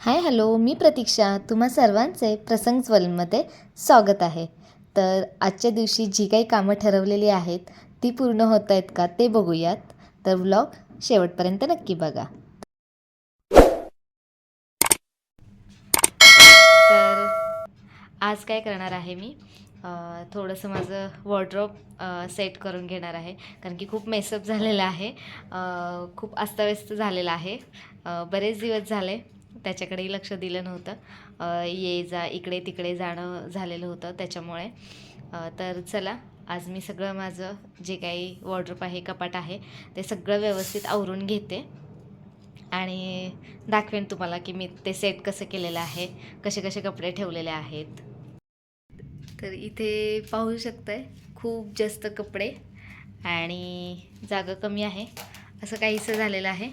Hi hello मी प्रतीक्षा. तुम्हा सर्वांचे प्रसंग ज्वलमध्ये स्वागत आहे. तर आजच्या दिवशी जी काही कामं ठरवलेली आहेत ती पूर्ण होत आहेत का ते बघूयात. तर व्लॉग शेवटपर्यंत नक्की बघा. तर आज काय करणार आहे मी? थोडंसं माझं वॉर्ड्रॉप सेट करून घेणार आहे. कारण की खूप मेसअप झालेलं आहे. खूप अस्ताव्यस्त झालेलं आहे. बरेच दिवस झाले. त्याच्याकडेही लक्ष दिलं नव्हतं. ये जा इकडे तिकडे जाणं झालेलं होतं त्याच्यामुळे. तर चला आज मी सगळं माझं जे काही वॉर्ड्रोप आहे कपाट आहे ते सगळं व्यवस्थित आवरून घेते. आणि दाखवेन तुम्हाला की मी ते सेट कसं केलेलं आहे कसे कसे कपडे ठेवलेले आहेत. तर इथे पाहू शकताय खूप जास्त कपडे आणि जागा कमी आहे. असं काहीसं झालेलं आहे.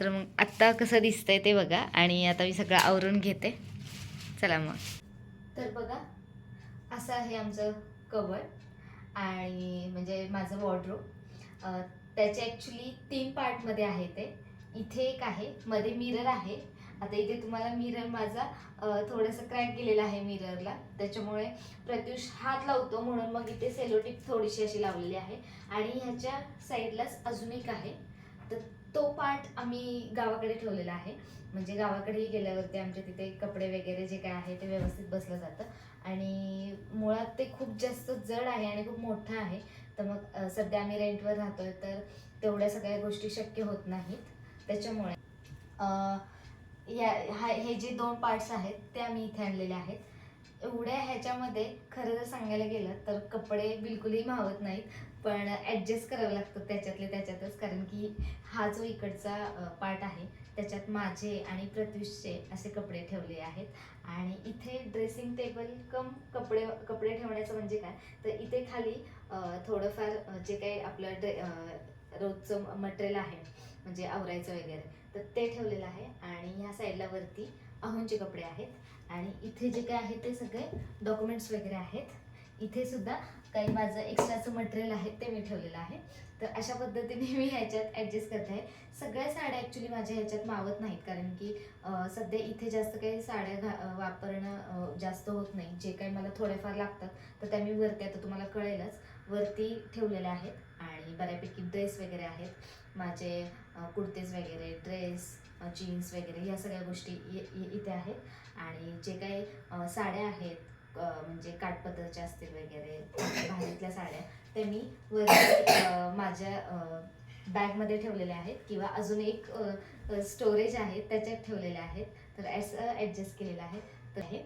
तर मग आत्ता कसं दिसतंय ते बघा आणि आता मी सगळं आवरून घेते. चला मग. तर बघा असं आहे आमचं कवर आणि म्हणजे माझं वॉर्ड्रोब त्याचे ॲक्च्युली तीन पार्टमध्ये आहे ते. इथे एक आहे मध्ये मिरर आहे. आता इथे तुम्हाला मिरर माझा थोडंसं क्रॅक गेलेला आहे मिररला त्याच्यामुळे प्रत्युष हात लावतो म्हणून मग इथे सेलोटिप थोडीशी अशी लावलेली आहे. आणि ह्याच्या साईडलाच अजून एक आहे. तर तो पार्ट आम्ही गावाकडे ठेवलेला आहे. म्हणजे गावाकडेही गेल्यावरती आमच्या तिथे कपडे वगैरे जे काय आहे ते व्यवस्थित बसलं जातं. आणि मुळात ते खूप जास्त जड आहे आणि खूप मोठं आहे. तर मग सध्या आम्ही रेंटवर राहतोय तर तेवढ्या सगळ्या गोष्टी शक्य होत नाहीत. त्याच्यामुळे या हा हे जे दोन पार्ट्स आहेत ते आम्ही इथे आणलेले आहेत. एवढ्या ह्याच्यामध्ये खरं जर सांगायला गेलं तर कपडे बिलकुलही मावत नाहीत. पण ॲडजस्ट करावं लागतं त्याच्यातले त्याच्यातच. कारण की हा जो इकडचा पार्ट आहे त्याच्यात माझे आणि प्रत्युषचे असे कपडे ठेवले आहेत. आणि इथे ड्रेसिंग टेबल कम कपडे कपडे ठेवण्याचं म्हणजे काय? तर इथे खाली थोडंफार जे काही आपलं ड्रे रोजचं मटेरियल आहे म्हणजे आवरायचं वगैरे तर ते ठेवलेलं आहे. आणि ह्या साईडला वरती अहोंचे कपडे आहेत. आणि इथे जे काय आहे ते सगळे डॉक्युमेंट्स वगैरे आहेत. इथे सुद्धा काही माझं एक्स्ट्राचं मटेरियल आहे ते मी ठेवलेलं आहे. तर अशा पद्धतीने मी ह्याच्यात ॲडजस्ट करत आहे. सगळ्या साड्या ॲक्च्युली माझ्या ह्याच्यात मावत नाहीत कारण की सध्या इथे जास्त काही साड्या घा वापरणं जास्त होत नाही. जे काही मला थोड्याफार लागतात तर त्या मी वरती आता तुम्हाला कळेलच वरती ठेवलेल्या आहेत. आणि बऱ्यापैकी ड्रेस वगैरे आहेत. माझे कुर्तेज वगैरे ड्रेस जीन्स वगैरे ह्या सगळ्या गोष्टी इ- इथे आहेत. आणि जे काही साड्या आहेत म्हणजे काठपदरच्या असतील वगैरे भाजीतल्या साड्या ते मी वरती माझ्या बॅगमध्ये ठेवलेल्या आहेत किंवा अजून एक स्टोरेज आहे त्याच्यात ठेवलेल्या आहेत. तर असं ॲडजस्ट केलेलं आहे. तर हे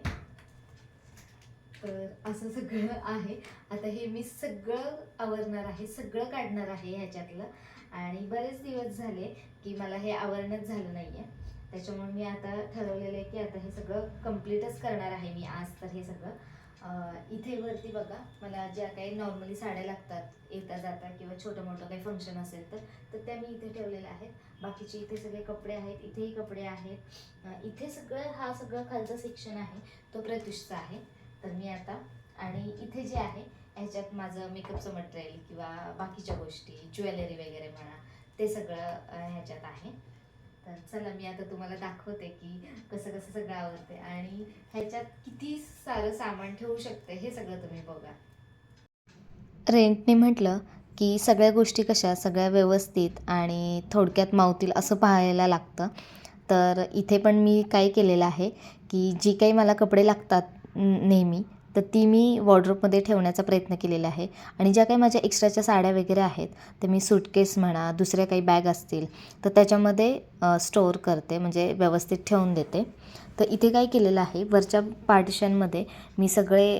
तर असं सगळं आहे. आता हे मी सगळं आवरणार आहे सगळं काढणार आहे ह्याच्यातलं. आणि बरेच दिवस झाले की मला हे आवरणच झालं नाही आहे त्याच्यामुळे मी आता ठरवलेलं आहे की आता हे सगळं कम्प्लीटच करणार आहे मी आज तर हे सगळं. इथे वरती बघा मला ज्या काही नॉर्मली साड्या लागतात येता जाता किंवा छोटं मोठं काही फंक्शन असेल तर तर त्या मी इथे ठेवलेल्या आहेत. बाकीचे इथे सगळे कपडे आहेत इथेही कपडे आहेत. इथे सगळं हा सगळं खालचा सेक्शन आहे तो प्रत्युषचा आहे. तर मी आता आणि इथे जे आहे ह्याच्यात माझं मेकअपचं मटेरियल किंवा बाकीच्या गोष्टी ज्वेलरी वगैरे म्हणा ते सगळं ह्याच्यात आहे. तर चला मी आता तुम्हाला दाखवते की कसं कसं सगळं आवडते आणि ह्याच्यात किती सारं सामान ठेवू शकते हे सगळं तुम्ही बघा. रेंटने म्हटलं की सगळ्या गोष्टी कशा सगळ्या व्यवस्थित आणि थोडक्यात मावतील असं पाहायला लागतं. तर इथे पण मी काय केलेलं आहे की जी काही मला कपडे लागतात नेहमी तर ती मी वॉर्ड्रोपमध्ये ठेवण्याचा प्रयत्न केलेला आहे. आणि ज्या काही माझ्या एक्स्ट्राच्या साड्या वगैरे आहेत ते मी सुटकेस म्हणा दुसऱ्या काही बॅग असतील तर त्याच्यामध्ये स्टोअर करते म्हणजे व्यवस्थित ठेवून देते. तर इथे काय केलेलं आहे वरच्या पार्टिशनमध्ये मी सगळे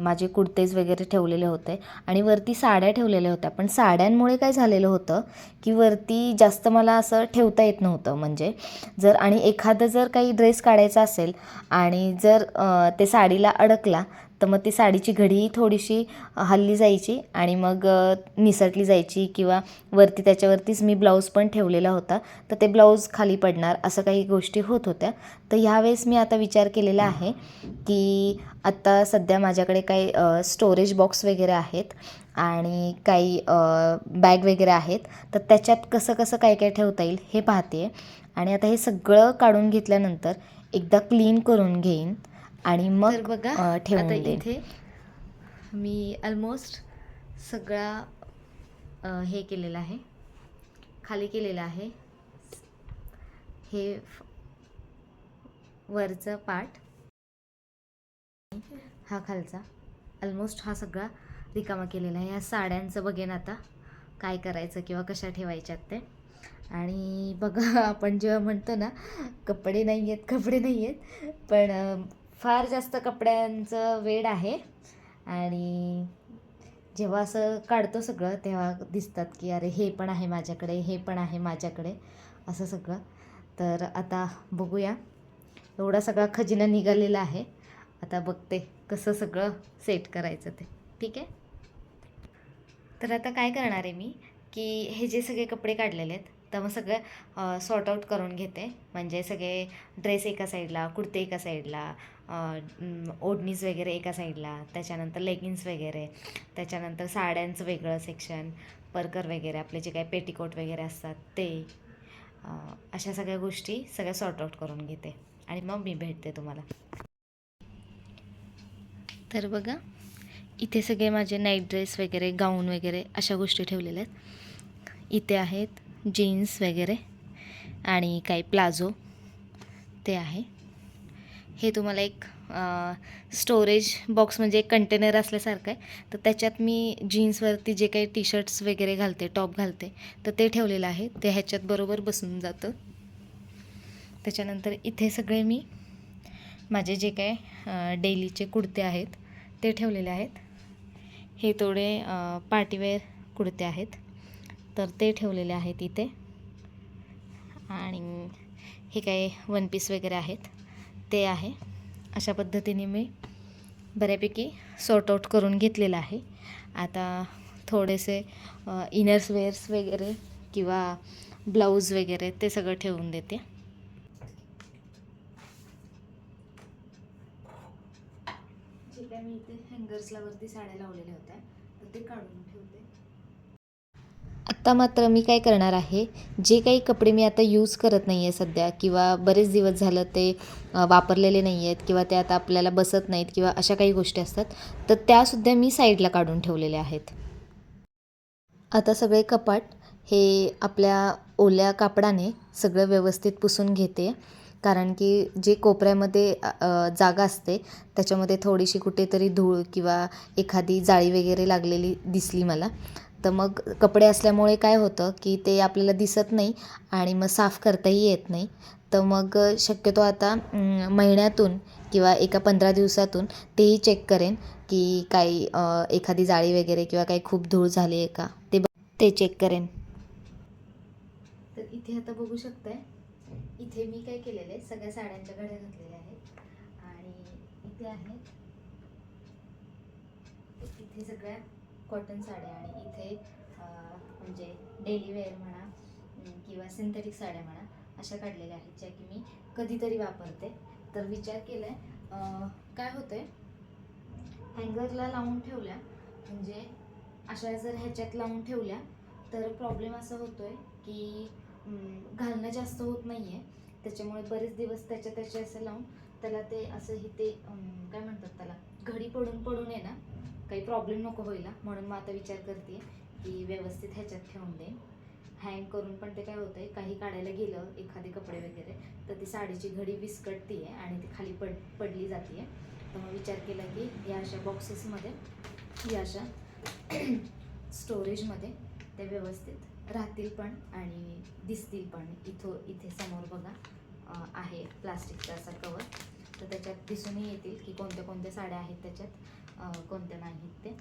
माझे कुर्तेज वगैरे ठेवलेले होते आणि वरती साड्या ठेवलेल्या होत्या. पण साड्यांमुळे काय झालेलं होतं की वरती जास्त मला असं ठेवता येत नव्हतं. म्हणजे जर आणि एखादं जर काही ड्रेस काढायचा असेल आणि जर ते साडीला अडकला तर मग ती साडीची घडी थोडीशी हल्ली जायची आणि मग निसटली जायची किंवा वरती त्याच्यावरतीच मी ब्लाऊज पण ठेवलेला होता. तर ते ब्लाऊज खाली पडणार असं काही गोष्टी होत होत्या. तर ह्यावेळेस मी आता विचार केलेला आहे की आत्ता सध्या माझ्याकडे काही स्टोरेज बॉक्स वगैरे आहेत आणि काही बॅग वगैरे आहेत. तर त्याच्यात कसं कसं काय काय ठेवता येईल हे पाहते आणि आता हे सगळं काढून घेतल्यानंतर एकदा क्लीन करून घेईन. आणि मग बघा, ठेवून इथे मी ऑलमोस्ट सगळा हे केलेलं आहे. खाली केलेलं आहे. हे वरचा पार्ट हा खालचा. ऑलमोस्ट हा सगळा रिकामा केलेला आहे. ह्या साड्यांचं बघेन आता काय करायचं किंवा कशा ठेवायच्यात ते. आणि बघा आपण जेव्हा म्हणतो ना कपडे नाही आहेत कपडे नाही आहेत पण फार जास्त कपड्यांचं वेड आहे. आणि जेव्हा असं काढतो सगळं तेव्हा दिसतात की अरे हे पण आहे माझ्याकडे हे पण आहे माझ्याकडे असं सगळं. तर आता बघूया. एवढा सगळा खजिना निघालेला आहे. आता बघते कसं सगळं सेट करायचं ते. ठीक आहे? तर आता काय करणार आहे मी की हे जे सगळे कपडे काढलेले आहेत तर मग सगळं सॉर्ट आऊट करून घेते. म्हणजे सगळे ड्रेस एका साईडला कुर्ते एका साईडला ओढणीज वगैरे एका साईडला त्याच्यानंतर लेगिन्स वगैरे त्याच्यानंतर साड्यांचं वेगळं सेक्शन परकर वगैरे आपले जे काही पेटिकोट वगैरे असतात ते अशा सगळ्या गोष्टी सगळ्या सॉर्ट आऊट करून घेते. आणि मग मी भेटते तुम्हाला. तर बघा इथे सगळे माझे नाईट ड्रेस वगैरे गाऊन वगैरे अशा गोष्टी ठेवलेल्या आहेत. इथे आहेत जीन्स वगैरे आणि काही प्लाझो ते आहे. हे तुम्हाला एक स्टोरेज बॉक्स म्हणजे एक कंटेनर असल्यासारखं आहे. तर त्याच्यात मी जीन्सवरती जे काही टी शर्ट्स वगैरे घालते टॉप घालते तर ते ठेवलेलं आहे. ते ह्याच्यात बरोबर बसून जातं. त्याच्यानंतर इथे सगळे मी माझे जे काय डेलीचे कुडते आहेत ते ठेवलेले आहेत. हे थोडे पार्टीवेअर कुडते आहेत. तर ते ठेवलेले आहेत इथे. आणि हे काही वन पीस वगैरे आहेत. ते आहे. अशा पद्धतीने मी बऱ्यापैकी सॉर्ट आउट करून घेतलेलं आहे. आता थोडेसे इनर्स वेअर्स वगैरे किंवा ब्लाऊज वगैरे ते सगळं ठेवून देते. जे काय मी इथे हँगर्सला वरती साड्या लावलेल्या होत्या तर ते काढून ठेवते. आत्ता मात्र मी काय करणार आहे? जे काही कपडे मी आता यूज करत नाही आहे सध्या किंवा बरेच दिवस झालं ते वापरलेले नाही आहेत किंवा ते आता आपल्याला बसत नाहीत किंवा अशा काही गोष्टी असतात तर त्यासुद्धा मी साईडला काढून ठेवलेल्या आहेत. आता सगळे कपाट हे आपल्या ओल्या कापडाने सगळं व्यवस्थित पुसून घेते. कारण की जे कोपऱ्यामध्ये जागा असते त्याच्यामध्ये थोडीशी कुठेतरी धूळ किंवा एखादी जाळी वगैरे लागलेली दिसली मला तर मग कपडे असल्यामुळे काय होतं की ते आपल्याला दिसत नाही आणि मग साफ करताही येत नाही. तर मग शक्यतो आता महिन्यातून किंवा एका पंधरा दिवसातून तेही चेक करेन की काही एखादी जाळी वगैरे किंवा काही खूप धूळ झाली आहे का ते ब- ते चेक करेन. तर इथे आता बघू शकताय इथे मी काय केलेलं आहे सगळ्या साड्यांच्या घड्या घातलेल्या आहेत आणि इथे आहेत इथे सगळ्या कॉटन साड्या आणि इथे म्हणजे डेली वेअर म्हणा किंवा सिंथेटिक साड्या म्हणा अशा काढलेल्या आहेत ज्या की मी कधीतरी वापरते. तर विचार केला आहे काय होतं आहे हँगरला लावून ठेवल्या म्हणजे अशा जर ह्याच्यात लावून ठेवल्या तर प्रॉब्लेम असा होतो आहे की घालणं जास्त होत नाही आहे त्याच्यामुळे बरेच दिवस त्याच्या त्याच्या असं लावून त्याला ते असं ही ते काय म्हणतात त्याला घडी पडून पडून आहे ना काही प्रॉब्लेम नको व्हायला म्हणून मग आता विचार करते की व्यवस्थित ह्याच्यात ठेवून देईन हँग करून पण ते काय होतंय काही काढायला गेलं एखादे कपडे वगैरे तर ती साडीची घडी विस्कटती आहे आणि ती खाली पड पडली जाते आहे तर मग विचार केला की या अशा बॉक्सेसमध्ये या अशा स्टोरेजमध्ये त्या व्यवस्थित राहतील पण आणि दिसतील पण. इथं इथे समोर बघा आहे प्लास्टिकचा असा कवर तर त्याच्यात दिसूनही येतील की कोणत्या कोणत्या साड्या आहेत त्याच्यात. कोणत्या नाहीत ते.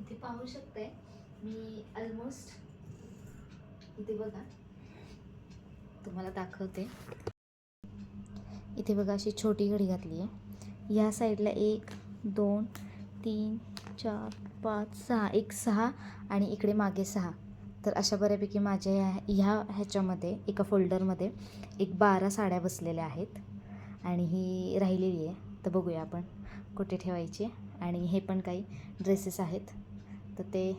इथे पाहू शकते मी ऑलमोस्ट इथे बघा. तुम्हाला दाखवते. इथे बघा अशी छोटी घडी घातली आहे. या साईडला एक दोन तीन चार पाच सहा एक सहा आणि इकडे मागे सहा. तर अशा बऱ्यापैकी माझ्या ह्या ह्या ह्याच्यामध्ये एका फोल्डरमध्ये एक बारा साड्या बसलेल्या आहेत. आणि ही राहिलेली आहे. तर बघूया आपण कुठे ठेवायची. आणि हे पण काही ड्रेसेस आहेत. तर ते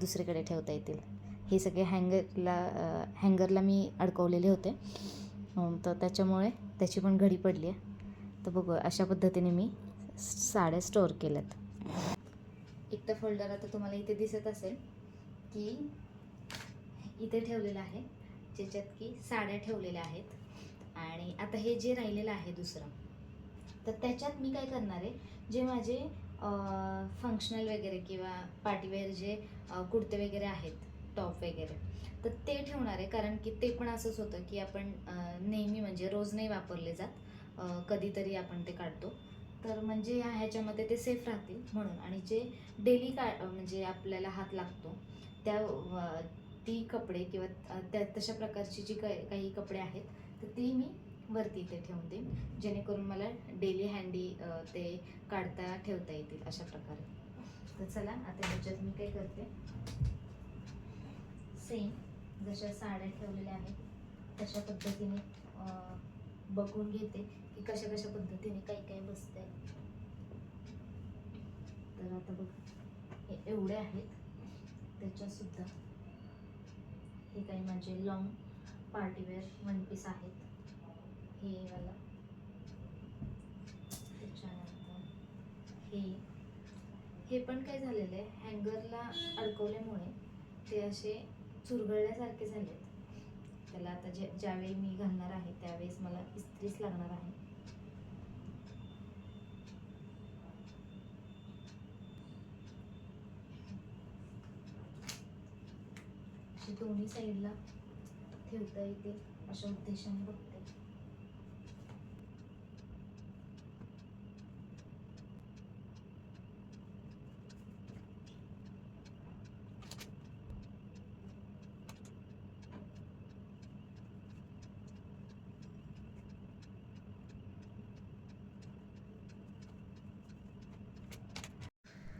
दुसरीकडे ठेवता येतील. हे सगळे हँगरला हँगरला मी अडकवलेले होते. तर त्याच्यामुळे त्याची पण घडी पडली आहे. तर बघू अशा पद्धतीने मी साड्या स्टोअर केल्यात. एक तर फोल्डर आता तुम्हाला इथे दिसत असेल की इथे ठेवलेलं आहे ज्याच्यात की साड्या ठेवलेल्या आहेत. आणि आता हे जे राहिलेलं आहे दुसरं तर त्याच्यात मी काय करणार आहे जे माझे फंक्शनल वगैरे किंवा पार्टीवेअर जे कुर्ते वगैरे आहेत टॉप वगैरे तर ते ठेवणार आहे. कारण की ते पण असंच होतं की आपण नेहमी म्हणजे रोज नाही वापरले जात कधीतरी आपण ते काढतो. तर म्हणजे ह्याच्यामध्ये ते सेफ राहतील म्हणून. आणि जे डेली का म्हणजे आपल्याला हात लागतो त्या ती कपडे किंवा त्या तशा प्रकारची जी काही काही कपडे आहेत तर ती मी वरती इथे ठेवून देईन. जेणेकरून मला डेली हँडी ते काढता ठेवता येतील अशा प्रकारे. तर चला आता ह्याच्यात मी काय करते? सेम जशा साड्या ठेवलेल्या आहेत तशा पद्धतीने बघून घेते की कशा कशा पद्धतीने काही काही बसते तर आता बघ हे एवढे आहेत. त्याच्यासुद्धा हे काही माझे लॉंग पार्टीवेअर वन पीस आहेत. हे वाला. त्याच्यानंतर हे. हे पण काय झालेलं आहे. हँगरला अडकवल्यामुळे ते असे चुरगळल्यासारखे झालेत. त्याला आता जे ज्यावेळी मी घालणार आहे त्यावेळेस मला इस्त्रीच लागणार आहे असे दोन्ही साईडला ठेवता येते अशा उद्देशाने बघते.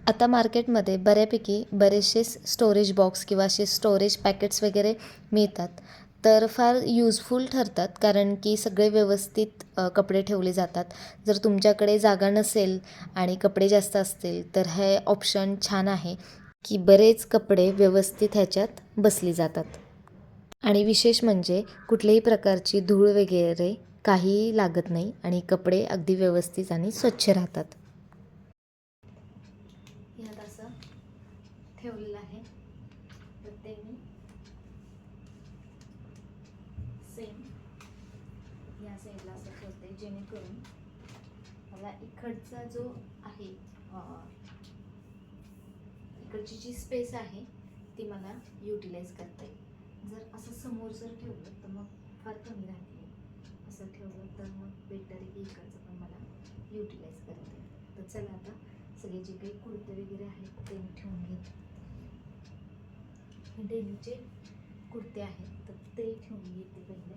आता मार्केटमध्ये बऱ्यापैकी बरेचसे स्टोरेज बॉक्स किंवा असे स्टोरेज पॅकेट्स वगैरे मिळतात. तर फार यूजफुल ठरतात कारण की सगळे व्यवस्थित कपडे ठेवले जातात. जर तुमच्याकडे जागा नसेल आणि कपडे जास्त असतील तर हे ऑप्शन छान आहे की बरेच कपडे व्यवस्थित ह्याच्यात बसली जातात. आणि विशेष म्हणजे कुठल्याही प्रकारची धूळ वगैरे काहीही लागत नाही आणि कपडे अगदी व्यवस्थित आणि स्वच्छ राहतात. ह्यात असं ठेवलेलं आहे. तर ते मी सेम ह्या साईडला असं ठेवते जेणेकरून मला इकडचा जो आहे इकडची जी स्पेस आहे ती मला युटिलाइज करता येईल. जर असं समोर जर ठेवलं तर मग फार कमी राहते असं ठेवलं तर मग बेटर इकडचं पण मला युटिलाइज करता येईल. तर चला आता सगळे जे काही कुर्ते वगैरे आहेत ते मी ठेवून घेते. डेलीचे कुर्ते आहेत तर ते ठेवून घेते पहिले.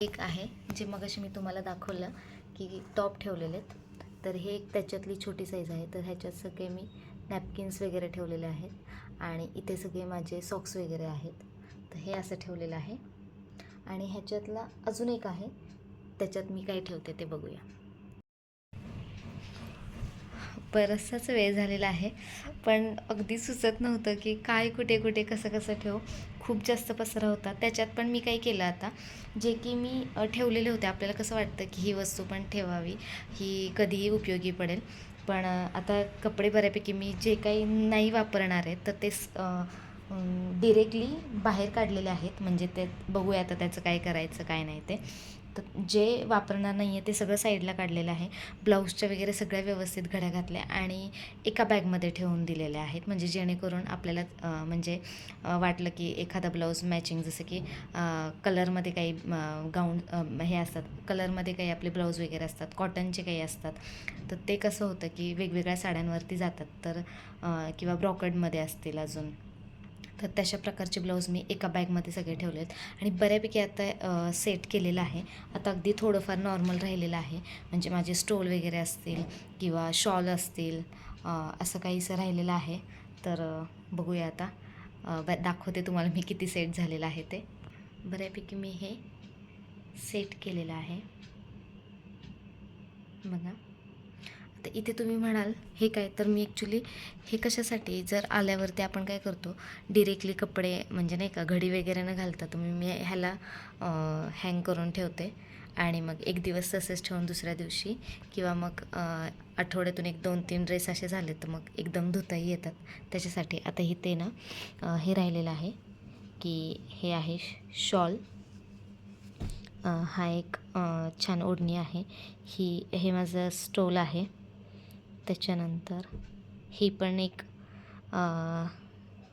एक आहे जे मगाशी मी तुम्हाला दाखवलं की टॉप ठेवलेले आहेत. तर हे एक त्याच्यातली छोटी साईज आहे तर ह्याच्यात सगळे मी नॅपकिन्स वगैरे ठेवलेले आहेत आणि इथे सगळे माझे सॉक्स वगैरे आहेत. तर हे असं ठेवलेलं आहे. आणि ह्याच्यातला अजून एक आहे त्याच्यात मी काय ठेवते ते बघूया. बराचसाच वेळ झालेला आहे पण अगदी सुचत नव्हतं की काय कुठे कुठे कसं कसं ठेवू. खूप जास्त पसरा होता. त्याच्यात पण मी काय केलं आता जे की मी ठेवलेले होते. आपल्याला कसं वाटतं की ही वस्तू पण ठेवावी ही कधीही उपयोगी पडेल. पण आता कपडे बऱ्यापैकी मी जे काही नाही वापरणार आहे तर ते डिरेक्टली बाहेर काढलेले आहेत. म्हणजे ते बघूया आता त्याचं काय करायचं काय नाही ते. तर जे वापरणार नाही आहे ते सगळं साईडला काढलेलं आहे. ब्लाऊजच्या वगैरे सगळ्या व्यवस्थित घड्या घातल्या आणि एका बॅगमध्ये ठेवून दिलेल्या आहेत. म्हणजे जेणेकरून आपल्याला म्हणजे वाटलं की एखादा ब्लाऊज मॅचिंग जसं की कलरमध्ये काही गाऊन हे असतात. कलरमध्ये काही आपले ब्लाऊज वगैरे असतात. कॉटनचे काही असतात. तर ते कसं होतं की वेगवेगळ्या साड्यांवरती जातात. तर किंवा ब्रॉकडमध्ये असतील अजून. तर तशा प्रकारचे ब्लाऊज मी एका बॅगमध्ये सगळे ठेवले आहेत. आणि बऱ्यापैकी आता सेट केलेलं आहे. आता अगदी थोडंफार नॉर्मल राहिलेलं आहे. म्हणजे माझे स्टोल वगैरे असतील किंवा शॉल असतील असं काहीसं राहिलेलं आहे. तर बघूया आता. ब- दाखवते तुम्हाला मी किती सेट झालेलं आहे ते. बऱ्यापैकी मी हे सेट केलेलं आहे. बघा. तर इथे तुम्ही म्हणाल हे काय? तर मी ॲक्च्युली हे कशासाठी? जर आल्यावरती आपण काय करतो डिरेक्टली कपडे म्हणजे नाही का घडी वगैरे न घालता तुम्ही मी ह्याला हँग करून ठेवते. आणि मग एक दिवस तसेच ठेवून दुसऱ्या दिवशी किंवा मग आठवड्यातून एक दोन तीन ड्रेस असे झाले तर मग एकदम धुताही येतात. त्याच्यासाठी आता इथे ना हे राहिलेलं आहे की हे आहे शॉल. हा एक छान ओढणी आहे. ही हे माझं स्टोल आहे. त्याच्यानंतर ही पण एक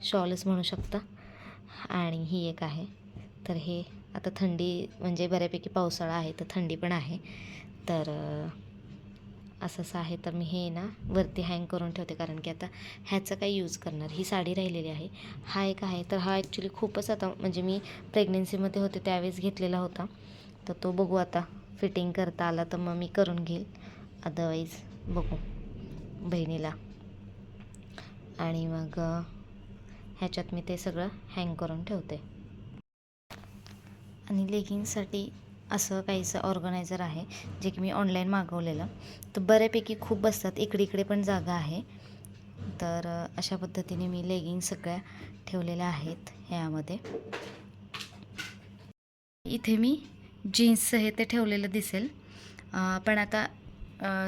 शॉलच म्हणू शकता. आणि ही एक आहे. तर हे आता थंडी म्हणजे बऱ्यापैकी पावसाळा आहे तर थंडी पण आहे. तर असं असं आहे. तर मी हे ना वरती हँग करून ठेवते. कारण की आता ह्याचं काही यूज करणार. ही साडी राहिलेली आहे. हा एक आहे. तर हा ॲक्च्युली खूपच आता म्हणजे मी प्रेग्नेन्सीमध्ये होते त्यावेळेस घेतलेला होता. तर तो बघू आता फिटिंग करता आला तर मग मी करून घेईल. अदरवाईज बघू. बहिणीला. आणि मग ह्याच्यात मी ते सगळं हँग करून ठेवते. आणि लेगिंगसाठी असं काहीसं ऑर्गनायझर आहे जे की मी ऑनलाईन मागवलेलं. तर बऱ्यापैकी खूप बसतात इकडे इकडे पण जागा आहे. तर अशा पद्धतीने मी लेगिंग सगळ्या ठेवलेल्या आहेत ह्यामध्ये. इथे मी जीन्सचं हे ते ठेवलेलं दिसेल. पण आता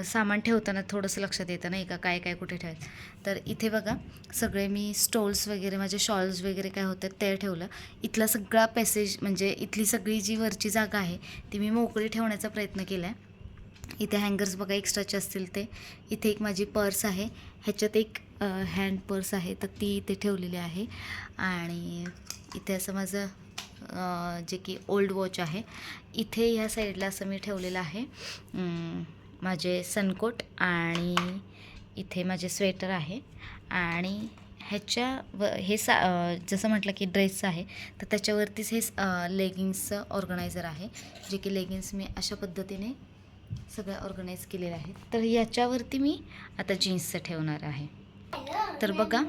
सामान ठेवताना थोडंसं लक्षात येतं नाही का काय काय कुठे ठेवायचं. तर इथे बघा सगळे मी स्टोल्स वगैरे माझे शॉल्स वगैरे काय होतात ते ठेवलं. इथला सगळा पॅसेज म्हणजे इथली सगळी जी वरची जागा आहे ती मी मोकळी ठेवण्याचा प्रयत्न केला आहे इथे हँगर्स बघा एक्स्ट्राचे असतील ते. इथे एक माझी पर्स आहे. ह्याच्यात एक हँड पर्स आहे तर ती इथे ठेवलेली आहे. आणि इथे असं माझं जे की ओल्ड वॉच आहे. इथे ह्या साईडला असं मी ठेवलेलं आहे. माझे सनकोट आणि इथे माझे स्वेटर आहे. आणि ह्याच्या व हे सा जसं म्हटलं की ड्रेस आहे तर त्याच्यावरतीच हे लेगिन्सचं ऑर्गनायझर आहे जे की लेगिन्स मी अशा पद्धतीने सगळं ऑर्गनाईज केलेलं आहे. तर याच्यावरती मी आता जीन्सचं ठेवणार आहे. तर बघा.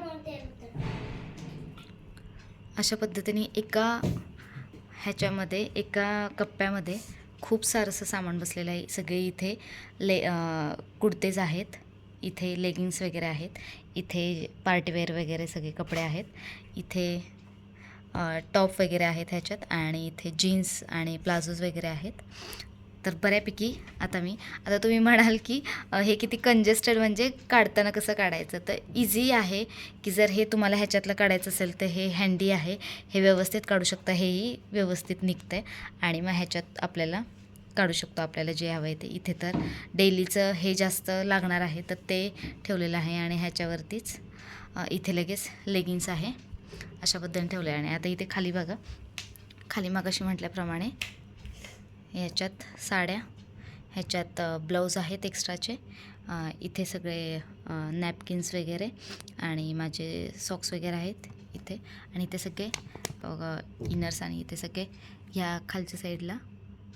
अशा पद्धतीने एका ह्याच्यामध्ये एका कप्प्यामध्ये खूप सारसं सामान बसलेलं आहे. सगळे इथे ले कुडतेज कुर्तेज आहेत. इथे लेगिन्स वगैरे आहेत. इथे पार्टीवेअर वगैरे सगळे कपडे आहेत. इथे टॉप वगैरे आहेत ह्याच्यात आणि इथे जीन्स आणि प्लाझोज वगैरे आहेत. तर बऱ्यापैकी आता मी आता तुम्ही म्हणाल की हे किती कंजेस्टेड म्हणजे काढताना कसं काढायचं? तर इझी आहे की जर हे तुम्हाला ह्याच्यातलं काढायचं असेल तर हे हँडी आहे. हे व्यवस्थित काढू शकता हेही व्यवस्थित निघतं आहे आणि मग ह्याच्यात आपल्याला काढू शकतो आपल्याला जे हवं आहे ते. इथे तर डेलीचं हे जास्त लागणार आहे तर ते ठेवलेलं आहे आणि ह्याच्यावरतीच इथे लगेच लेगिन्स आहे. अशा पद्धतीने ठेवलं आहे आणि आता इथे खाली बघा. खाली मागाशी म्हटल्याप्रमाणे ह्याच्यात साड्या ह्याच्यात ब्लाऊज आहेत एक्स्ट्राचे. इथे सगळे नॅपकिन्स वगैरे आणि माझे सॉक्स वगैरे आहेत इथे. आणि इथे सगळे इनर्स आणि इथे सगळे ह्या खालच्या साईडला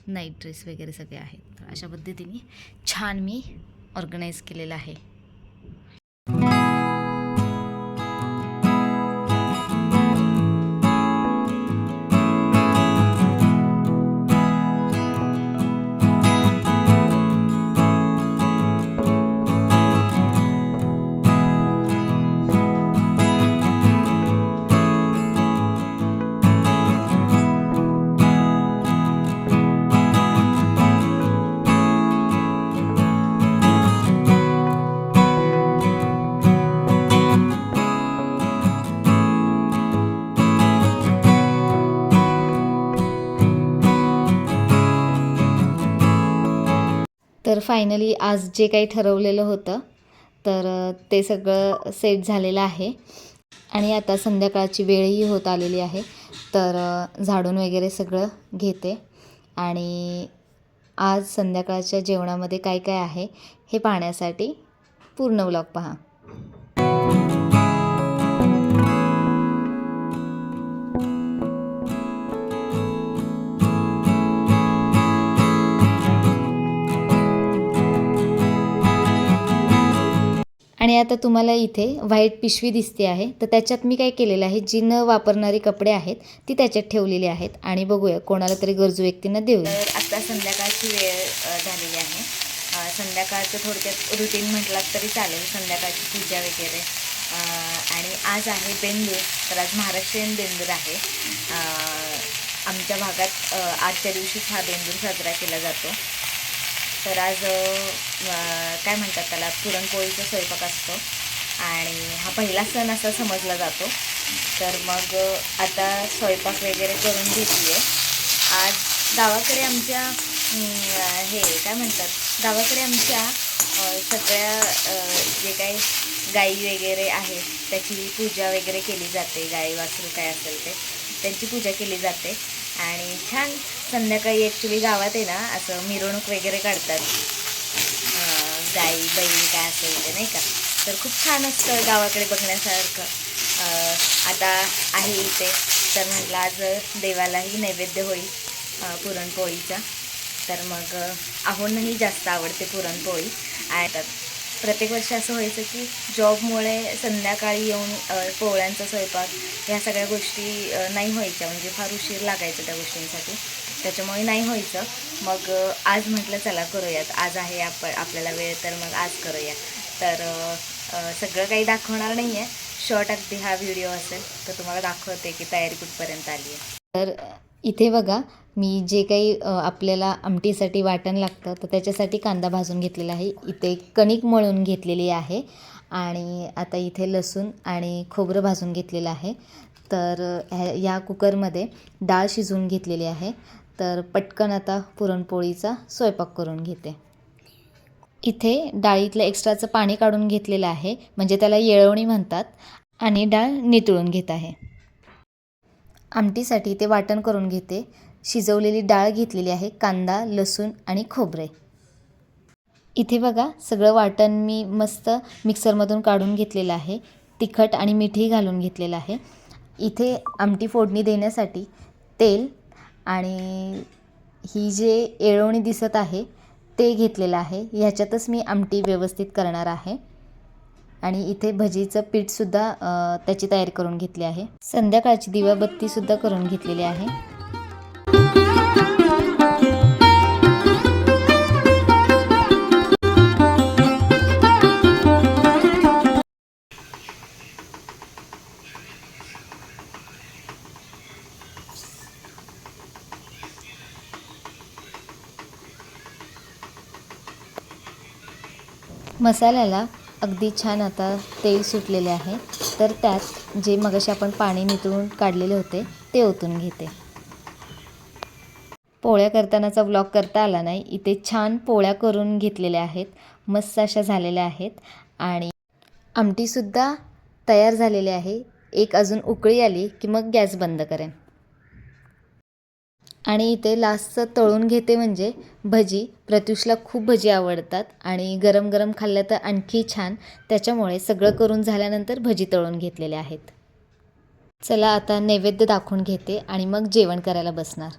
नाईट ड्रेस वगैरे सगळे आहेत. तर अशा पद्धतीने छान मी ऑर्गनाईज केलेलं आहे. फायनली आज जे काही ठरवलेलं होतं तर ते सगळं सेट झालेलं आहे. आणि आता संध्याकाळची वेळही होत आलेली आहे. तर झाडून वगैरे सगळं घेते. आणि आज संध्याकाळच्या जेवणामध्ये काय काय आहे हे पाहण्यासाठी पूर्ण व्लॉग पहा. आणि आता तुम्हाला इथे व्हाईट पिशवी दिसते आहे. तर त्याच्यात मी काय केलेलं आहे जी न वापरणारी कपडे आहेत ती त्याच्यात ठेवलेली आहेत. आणि बघूया कोणाला तरी गरजू व्यक्तींना देऊया. तर आता संध्याकाळची वेळ झालेली आहे. संध्याकाळचं थोडक्यात रुटीन म्हटलात तरी चालेल संध्याकाळची पूजा वगैरे. आणि आज आहे बेंदूर तर आज महाराष्ट्रीयन बेंदूर आहे. आमच्या भागात आजच्या दिवशीच हा बेंदूर साजरा केला जातो. तर आज काय म्हणतात त्याला पुरणपोळीचा स्वयंपाक असतो. आणि हा पहिला सण असा समजला जातो. तर मग आता स्वयंपाक वगैरे करून घेतली आहे आज गावाकडे आमच्या हे काय म्हणतात गावाकडे आमच्या सगळ्या जे काही गाई वगैरे आहेत त्याची पूजा वगैरे केली जाते. गाई वासरू काय असेल ते त्यांची पूजा केली जाते. आणि छान संध्याकाळी ॲक्च्युली गावात आहे ना असं मिरवणूक वगैरे काढतात. गाई बैल काय असेल ते नाही का? तर खूप छान असतं गावाकडे बघण्यासारखं. आता आहे इथे. तर म्हटलं आज देवालाही नैवेद्य होईल पुरणपोळीचा. तर मग अं, आहोंनाही जास्त आवडते पुरणपोळी. आणि तर प्रत्येक वर्षी असं व्हायचं की जॉबमुळे संध्याकाळी येऊन पोळ्यांचा स्वयंपाक ह्या सगळ्या गोष्टी नाही व्हायच्या. म्हणजे फार उशीर लागायचा त्या गोष्टींसाठी. त्याच्यामुळे नाही व्हायचं. मग आज म्हटलं चला करूयात. आज आहे आप आपल्याला वेळ तर मग आज करूया तर सगळं काही दाखवणार नाही आहे शॉर्ट अगदी हा व्हिडिओ असेल तर तुम्हाला दाखवते की तयारी कुठपर्यंत आली आहे. तर इथे बघा मी जे काही आपल्याला आमटीसाठी वाटण लागतं तर त्याच्यासाठी कांदा भाजून घेतलेला आहे. इथे कणिक मळून घेतलेली आहे. आणि आता इथे लसूण आणि खोबरं भाजून घेतलेलं आहे. तर ह्या या कुकरमध्ये डाळ शिजवून घेतलेली आहे. तर पटकन आता पुरणपोळीचा स्वयंपाक करून घेते. इथे डाळीतलं एक्स्ट्राचं पाणी काढून घेतलेलं आहे. म्हणजे त्याला येळवणी म्हणतात. आणि डाळ नितळून घेत आहे. आमटीसाठी ते वाटण करून घेते. शिजवलेली डाळ घेतलेली आहे कांदा लसूण आणि खोबरे. इथे बघा सगळं वाटण मी मस्त मिक्सरमधून काढून घेतलेलं आहे. तिखट आणि मिठी घालून घेतलेलं आहे. इथे आमटी फोडणी देण्यासाठी तेल आणि ही जे येळवणी दिसत आहे ते घेतलेलं आहे. ह्याच्यातच मी आमटी व्यवस्थित करणार आहे. आणि इथे भजीचं पीठसुद्धा त्याची तयारी करून घेतली आहे. संध्याकाळची दिवाबत्तीसुद्धा करून घेतलेली आहे. मसाल्याला अगदी छान आता तेल सुटलेले आहे. तर त्यात जे मगाशी आपण पाणी नितळून काढलेले होते ते ओतून घेते. पोळ्या करतानाचा व्लॉग करता आला नाही. इथे छान पोळ्या करून घेतलेल्या आहेत. मस्त अशा झालेल्या आहेत. आणि आमटीसुद्धा तयार झालेली आहे. एक अजून उकळी आली की मग गॅस बंद करेन. आणि इथे लास्टचं तळून घेते म्हणजे भजी. प्रत्युषला खूप भजी आवडतात आणि गरम गरम खाल्लं तर आणखी छान. त्याच्यामुळे सगळं करून झाल्यानंतर भजी तळून घेतलेले आहेत. चला आता नैवेद्य दाखवून घेते आणि मग जेवण करायला बसणार.